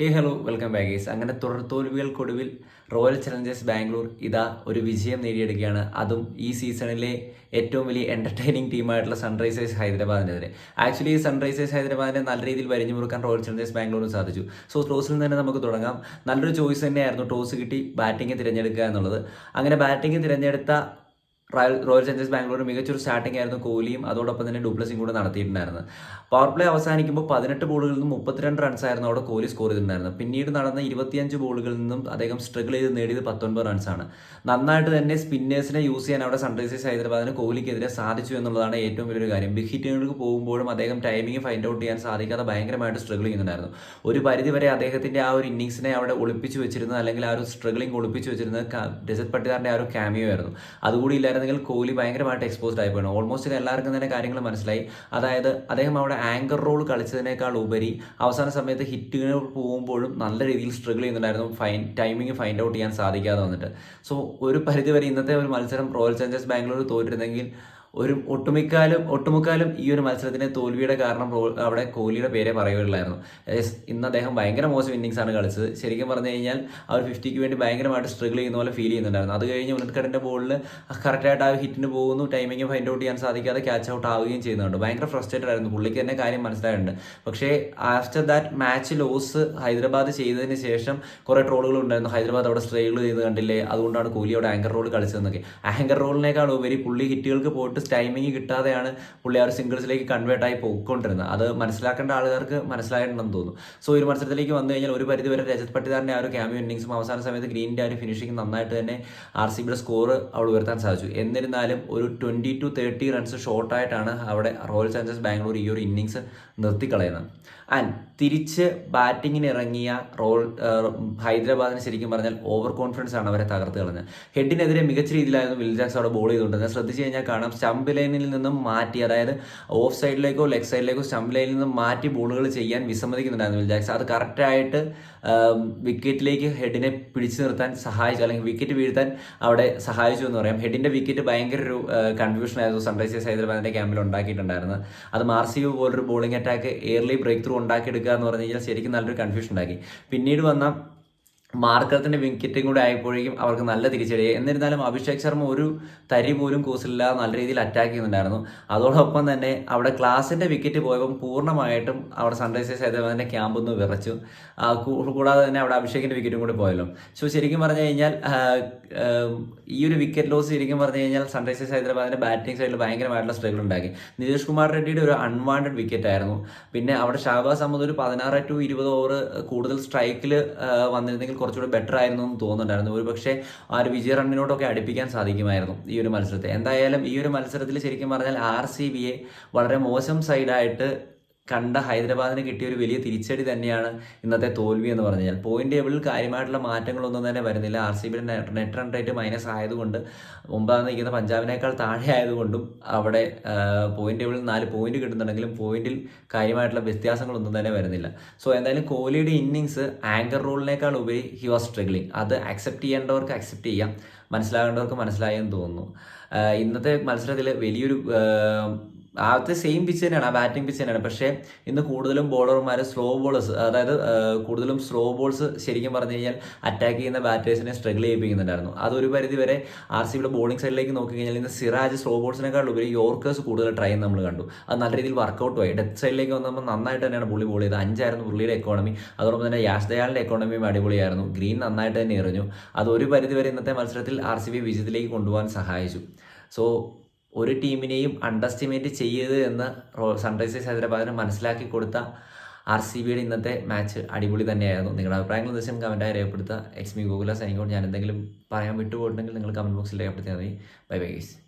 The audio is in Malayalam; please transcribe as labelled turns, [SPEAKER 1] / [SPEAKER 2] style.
[SPEAKER 1] ഹേ ഹലോ വെൽക്കം ബാഗേസ് അങ്ങനെ തുടർ തോൽവികൾക്കൊടുവിൽ റോയൽ ചലഞ്ചേഴ്സ് ബാംഗ്ലൂർ ഇതാ ഒരു വിജയം നേടിയെടുക്കുകയാണ്. അതും ഈ സീസണിലെ ഏറ്റവും വലിയ എന്റർടൈനിങ് ടീമായിട്ടുള്ള സൺറൈസേഴ്സ് ഹൈദരാബാദിനെതിരെ ആക്ച്വലി ഈ സൺറൈസേഴ്സ് ഹൈദരാബാദിനെ നല്ല രീതിയിൽ വരിഞ്ഞു മുറുക്കാൻ റോയൽ ചലഞ്ചേഴ്സ് ബാംഗ്ലൂരിന് സാധിച്ചു. സോ ടോസിൽ തന്നെ നമുക്ക് തുടങ്ങാം. നല്ലൊരു ചോയ്സ് തന്നെയായിരുന്നു ടോസ് കിട്ടി ബാറ്റിംഗ് തിരഞ്ഞെടുക്കുക എന്നുള്ളത്. അങ്ങനെ ബാറ്റിംഗ് തിരഞ്ഞെടുത്ത റോയൽ റോയൽ ചലഞ്ചേഴ്സ് ബാംഗ്ലൂർ മികച്ചൊരു സ്റ്റാർട്ടിംഗ് ആയിരുന്നു കോഹ്ലിയും അതോടൊപ്പം തന്നെ ഡുപ്ലസിയും കൂടെ നടത്തിയിട്ടുണ്ടായിരുന്നത്. പവർ പ്ലേ അവസാനിക്കുമ്പോൾ പതിനെട്ട് ബോളുകളിൽ നിന്നും മുപ്പത്തിരണ്ട് റൺസ് ആയിരുന്നു അവിടെ കോഹ്ലി സ്കോർ ചെയ്തിട്ടുണ്ടായിരുന്നത്. പിന്നീട് നടന്ന ഇരുപത്തിയഞ്ച് ബോളുകളിൽ നിന്നും അദ്ദേഹം സ്ട്രഗിൾ ചെയ്ത് നേടിയത് പത്തൊൻപത് റൺസാണ് നന്നായിട്ട് തന്നെ സ്പിന്നേഴ്സിനെ യൂസ് ചെയ്യാൻ അവിടെ സൺറൈസേഴ്സ് ഹൈദരാബാദിന് കോഹ്ലിക്കെതിരെ സാധിച്ചു എന്നുള്ളതാണ് ഏറ്റവും വലിയൊരു കാര്യം. ബിഗ് ഹിറ്റുകൾക്ക് പോകുമ്പോഴും അദ്ദേഹം ടൈമിംഗ് ഫൈൻഡ് ഔട്ട് ചെയ്യാൻ സാധിക്കാതെ ഭയങ്കരമായിട്ട് സ്ട്രഗിൾ ചെയ്യുന്നുണ്ടായിരുന്നു. ഒരു പരിധിവരെ അദ്ദേഹത്തിന്റെ ആ ഒരു ഇന്നിങ്സിനെ അവിടെ ഒളിപ്പിച്ചു വെച്ചിരുന്നത് അല്ലെങ്കിൽ ആ ഒരു സ്ട്രഗിളിംഗ് ഒളിപ്പിച്ചു വെച്ചിരുന്നത് രജത് പട്ടിദാറിന്റെ ആ ഒരു ക്യാമിയോ ആയിരുന്നു. അതുകൂടി ഇല്ലായിരുന്നെങ്കിൽ കോഹ്ലി ഭയങ്കരമായിട്ട് എക്സ്പോസ്ഡ് ആയി പോയി ഓൾമോസ്റ്റ് എല്ലാവർക്കും തന്നെ കാര്യങ്ങൾ മനസ്സിലായി. അതായത് അദ്ദേഹം അവിടെ ആങ്കർ റോൾ കളിച്ചതിനേക്കാൾ ഉപരി അവസാന സമയത്ത് ഹിറ്റുകൾ പോകുമ്പോഴും നല്ല രീതിയിൽ സ്ട്രഗിൾ ചെയ്യുന്നുണ്ടായിരുന്നു. ഫൈൻ ടൈമിംഗ് ഫൈൻഡ് ഔട്ട് ചെയ്യാൻ സാധിക്കാതെ വന്നിട്ട്. സോ ഒരു പരിധിവരെ ഇന്നത്തെ ഒരു മത്സരം റോയൽ ചലഞ്ചേഴ്സ് ബാംഗ്ലൂർ തോറ്റിരുന്നെങ്കിൽ ഒരു ഒട്ടുമിക്കാലും ഒട്ടുമുക്കാലും ഈ ഒരു മത്സരത്തിന് തോൽവിയുടെ കാരണം അവിടെ കോഹ്ലിയുടെ പേരെ പറയുകയുള്ളായിരുന്നു. ഇന്ന് അദ്ദേഹം ഭയങ്കര മോശം ഇന്നിങ്സ് ആണ് കളിച്ചത്. ശരിക്കും പറഞ്ഞു കഴിഞ്ഞാൽ ഒരു ഫിഫ്റ്റിക്ക് വേണ്ടി ഭയങ്കരമായിട്ട് സ്ട്രഗിൾ ചെയ്യുന്ന പോലെ ഫീൽ ചെയ്യുന്നുണ്ടായിരുന്നു. അത് കഴിഞ്ഞ് ഉനത്കടിന്റെ ബോളിൽ കറക്റ്റായിട്ട് ആ ഹിറ്റിന് പോകുന്നു. ടൈമിംഗ് ഫൈൻഡ് ഔട്ട് ചെയ്യാൻ സാധിക്കാതെ ക്യാച്ച് ഔട്ട് ആവുകയും ചെയ്യുന്നുണ്ട്. ഭയങ്കര ഫ്രസ്ട്രേറ്റഡ് ആയിരുന്നു. പുള്ളിക്ക് തന്നെ കാര്യം മനസ്സിലായിട്ടുണ്ട്. പക്ഷേ after that match loss Hyderabad ചെയ്തതിന് ശേഷം കുറെ ട്രോളുകൾ ഉണ്ടായിരുന്നു. ഹൈദരാബാദ് അവിടെ സ്ട്രഗിൾ ചെയ്ത് കണ്ടില്ലേ? അതുകൊണ്ടാണ് കോഹ്ലി അവിടെ ആങ്കർ റോൾ കളിച്ചതെന്നൊക്കെ. ആങ്കർ റോളിനേക്കാൾ ഉപരി പുള്ളി ഹിറ്റുകൾക്ക് പോയിട്ട് ടൈമിംഗ് കിട്ടാതെയാണ് പുള്ളി ആ ഒരു സിംഗിൾസിലേക്ക് കൺവേർട്ട് ആയി പോയിക്കൊണ്ടിരുന്നത്. അത് മനസ്സിലാക്കേണ്ട ആളുകാർക്ക് മനസ്സിലായിട്ടുണ്ടെന്ന് തോന്നുന്നു സോ ഒരു മത്സരത്തിലേക്ക് വന്നു കഴിഞ്ഞാൽ ഒരു പരിധി വരെ രജത് പട്ടിദാറിന്റെ ആ ഒരു ക്യാമിയോ ഇന്നിങ്സും അവസാന സമയത്ത് ഗ്രീനിന്റെ ആ ഒരു ഫിനിഷിംഗ് നന്നായിട്ട് തന്നെ ആർ സി ബിയുടെ സ്കോർ അവിടെ ഉയർത്താൻ സാധിച്ചു. എന്നിരുന്നാലും ഒരു ട്വന്റി ടു തേർട്ടി റൺസ് ഷോർട്ടായിട്ടാണ് അവിടെ റോയൽ ചലഞ്ചേഴ്സ് ബാംഗ്ലൂർ ഈ ഒരു ഇന്നിങ്സ് നിർത്തിക്കളയുന്നത്. ആൻഡ് തിരിച്ച് ബാറ്റിങ്ങിന് ഇറങ്ങിയ റോൾ ഹൈദരാബാദിന് ശരിക്കും പറഞ്ഞാൽ ഓവർ കോൺഫിഡൻസ് ആണ് അവരെ തകർത്ത് കളഞ്ഞത്. ഹെഡിനെതിരെ മികച്ച രീതിയിലായിരുന്നു വിൽജാക്സ് അവിടെ ബോൾ ചെയ്തുകൊണ്ടിരുന്നത്. ശ്രദ്ധിച്ചു കഴിഞ്ഞാൽ കാണാം സ്റ്റംപ് ലൈനിൽ നിന്നും മാറ്റി അതായത് ഓഫ് സൈഡിലേക്കോ ലെഗ് സൈഡിലേക്കോ സ്റ്റംപ് ലൈനിൽ നിന്നും മാറ്റി ബോളുകൾ ചെയ്യാൻ വിസമ്മതിക്കുന്നുണ്ടായിരുന്നു വിൽ ജാക്സ് അത് കറക്റ്റായിട്ട് വിക്കറ്റിലേക്ക് ഹെഡിനെ പിടിച്ചു നിർത്താൻ സഹായിച്ചു. അല്ലെങ്കിൽ വിക്കറ്റ് വീഴ്ത്താൻ അവിടെ സഹായിച്ചു എന്ന് പറയാം. ഹെഡിന്റെ വിക്കറ്റ് ഭയങ്കര ഒരു കൺഫ്യൂഷൻ ആയിരുന്നു. സൺറൈസേഴ്സ് ഹൈദരാബാദിന്റെ ക്യാമ്പിൽ ഉണ്ടാക്കിയിട്ടുണ്ടായിരുന്നത് അത് മാർസിയോ പോലൊരു bowling attack early break through ഉണ്ടാക്കിയെടുക്കുക എന്ന് പറഞ്ഞു കഴിഞ്ഞാൽ ശരിക്കും നല്ലൊരു കൺഫ്യൂഷൻ ഉണ്ടാക്കി. പിന്നീട് വന്ന മാർക്കത്തിന്റെ വിക്കറ്റും കൂടെ ആയപ്പോഴേക്കും അവർക്ക് നല്ല തിരിച്ചടി. എന്നിരുന്നാലും അഭിഷേക് ശർമ്മ ഒരു തരി പോലും കൂസില്ല നല്ല രീതിയിൽ അറ്റാക്ക് ചെയ്യുന്നുണ്ടായിരുന്നു. അതോടൊപ്പം തന്നെ അവിടെ ക്ലാസിന്റെ വിക്കറ്റ് പോയപ്പോൾ പൂർണമായിട്ടും അവിടെ സൺറൈസേഴ്സ് ഹൈദരാബാദിന്റെ ക്യാമ്പ് ഒന്ന് വിറച്ചു. കൂടാതെ തന്നെ അവിടെ അഭിഷേകിന്റെ വിക്കറ്റും കൂടി പോയല്ലോ. സോ ശരിക്കും പറഞ്ഞു കഴിഞ്ഞാൽ ഈ ഒരു വിക്കറ്റ് ലോസ് ശരിക്കും പറഞ്ഞു കഴിഞ്ഞാൽ സൺറൈസേഴ്സ് ഹൈദരാബാദിന്റെ ബാറ്റിംഗ് സൈഡിൽ ഭയങ്കരമായിട്ടുള്ള സ്ട്രഗിൾ ഉണ്ടാക്കി. നിതീഷ് കുമാർ റെഡ്ഡിയുടെ ഒരു അൺവാണ്ടഡ് വിക്കറ്റ് ആയിരുന്നു. പിന്നെ അവിടെ ഷാബാസ് അഹമ്മദ് ഒരു പതിനാറ് ടു ഇരുപത് ഓവർ കൂടുതൽ സ്ട്രൈക്കിൽ വന്നിരുന്നെങ്കിൽ കുറച്ചുകൂടി ബെറ്റർ ആയിരുന്നു എന്ന് തോന്നുന്നുണ്ടായിരുന്നു. ഒരു പക്ഷേ ആ ഒരു വിജയ റണ്ണിനോടൊക്കെ അടുപ്പിക്കാൻ സാധിക്കുമായിരുന്നു ഈ ഒരു മത്സരത്തെ. എന്തായാലും ഈ ഒരു മത്സരത്തിൽ ശരിക്കും പറഞ്ഞാൽ ആർ സി ബിയെ വളരെ മോശം സൈഡായിട്ട് കണ്ട ഹൈദരാബാദിന് കിട്ടിയ ഒരു വലിയ തിരിച്ചടി തന്നെയാണ് ഇന്നത്തെ തോൽവി എന്ന് പറഞ്ഞു കഴിഞ്ഞാൽ പോയിന്റ് ടേബിളിൽ കാര്യമായിട്ടുള്ള മാറ്റങ്ങളൊന്നും തന്നെ വരുന്നില്ല. ആർ സി ബിയുടെ നെറ്റ് റൺ റേറ്റ് മൈനസ് ആയതുകൊണ്ട് ഒമ്പതാം നിൽക്കുന്ന പഞ്ചാബിനേക്കാൾ താഴെ ആയതുകൊണ്ടും അവിടെ പോയിന്റ് ടേബിളിൽ നാല് പോയിന്റ് കിട്ടുന്നുണ്ടെങ്കിലും പോയിന്റിൽ കാര്യമായിട്ടുള്ള വ്യത്യാസങ്ങളൊന്നും തന്നെ വരുന്നില്ല. സോ എന്തായാലും കോഹ്ലിയുടെ ഇന്നിങ്സ് ആങ്കർ റോളിനേക്കാൾ ഉപരി ഹി വാസ് സ്ട്രഗ്ലിംഗ് അത് അക്സെപ്റ്റ് ചെയ്യേണ്ടവർക്ക് അക്സെപ്റ്റ് ചെയ്യാം. മനസ്സിലാകേണ്ടവർക്ക് മനസ്സിലായെന്ന് തോന്നുന്നു. ഇന്നത്തെ മത്സരത്തിൽ വലിയൊരു ആദ്യത്തെ സെയിം പിച്ച് തന്നെയാണ് ആ ബാറ്റിംഗ് പിച്ച് തന്നെയാണ്. പക്ഷേ ഇന്ന് കൂടുതലും ബോളർമാർ സ്ലോ ബോളേഴ്സ് അതായത് കൂടുതലും സ്ലോ ബോൾസ് ശരിക്കും പറഞ്ഞു കഴിഞ്ഞാൽ അറ്റാക്ക് ചെയ്യുന്ന ബാറ്റേഴ്സിനെ സ്ട്രഗിൾ ചെയ്യിപ്പിക്കുന്നുണ്ടായിരുന്നു. അതൊരു പരിധി വരെ ആർ സി ബിയുടെ ബോളിംഗ് സൈഡിലേക്ക് നോക്കി കഴിഞ്ഞാൽ ഇന്ന് സിറാജ് സ്ലോ ബോൾസിനേക്കാൾ ഉപരി യോർക്കേഴ്സ് കൂടുതൽ ട്രൈ നമ്മൾ കണ്ടു. അത് നല്ല രീതിയിൽ വർക്കൗട്ട് ആയി. ഡെത്ത് സൈഡിലേക്ക് വന്നപ്പോൾ നന്നായിട്ട് തന്നെയാണ് പുള്ളി ബോൾ ചെയ്തത്. അഞ്ചായിരുന്നു പുള്ളിയുടെ എക്കോണമി അതോടൊപ്പം തന്നെ യാഷ് എക്കോണമിയും അടിപൊളിയായിരുന്നു. ഗ്രീൻ നന്നായിട്ട് തന്നെ എറിഞ്ഞു. അത് ഒരു പരിധി വരെ ഇന്നത്തെ മത്സരത്തിൽ ആർ സി ബി വിജയത്തിലേക്ക് കൊണ്ടുപോകാൻ സഹായിച്ചു. സോ ഒരു ടീമിനെയും അണ്ടർസ്റ്റിമേറ്റ് ചെയ്യരുത് എന്ന് സൺറൈസേഴ്സ് ഹൈദരാബാദിന് മനസ്സിലാക്കി കൊടുത്ത ആർ സി ബിയുടെ ഇന്നത്തെ മാച്ച് അടിപൊളി തന്നെയായിരുന്നു. നിങ്ങളുടെ അഭിപ്രായങ്ങൾ നിർദ്ദേശം കമന്റായി രേഖപ്പെടുത്തുക. എക്സ് മി ഗൂഗിള സൈനിക്കോട് ഞാൻ എന്തെങ്കിലും പറയാൻ വിട്ടുപോയിട്ടുണ്ടെങ്കിൽ നിങ്ങൾ കമന്റ് ബോക്സിൽ രേഖപ്പെടുത്തിയാൽ മതി. Bye bye guys